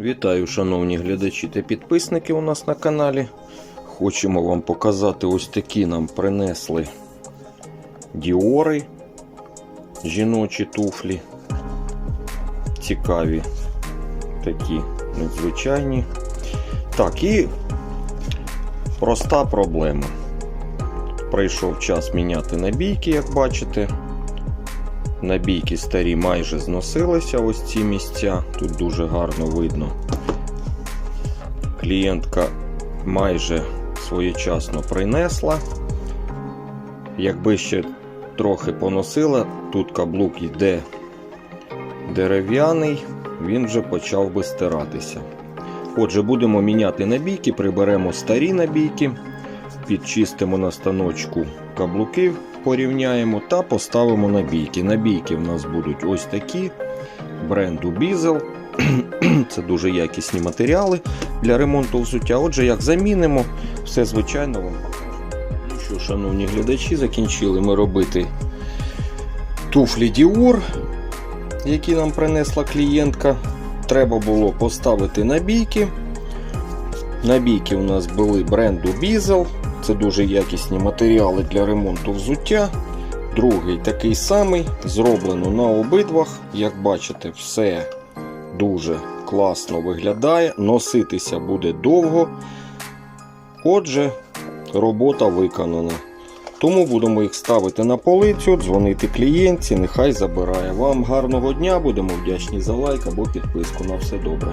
Вітаю, шановні глядачі та підписники у нас на каналі. Хочемо вам показати ось такі нам принесли діори, жіночі туфлі. Цікаві такі надзвичайні. Так, і проста проблема. Прийшов час міняти набійки, як бачите. Набійки старі майже зносилися, ось ці місця. Тут дуже гарно видно. Клієнтка майже своєчасно принесла. Якби ще трохи поносила, тут каблук йде дерев'яний, він вже почав би стиратися. Отже, будемо міняти набійки, приберемо старі набійки, підчистимо на станочку каблуків, порівняємо та поставимо набійки. Набійки в нас будуть ось такі бренду Бізел. Це дуже якісні матеріали для ремонту взуття. Отже, як замінимо, все звичайно вам покажу. Ну що, шановні глядачі, закінчили ми робити туфлі Dior, які нам принесла клієнтка. Треба було поставити набійки. Набійки у нас були бренду Бізел. Це дуже якісні матеріали для ремонту взуття. Другий такий самий, зроблено на обидвах. Як бачите, все дуже класно виглядає. Носитися буде довго. Отже, робота виконана. Тому будемо їх ставити на полицю, дзвонити клієнтці, нехай забирає. Вам гарного дня, будемо вдячні за лайк або підписку. На все добре.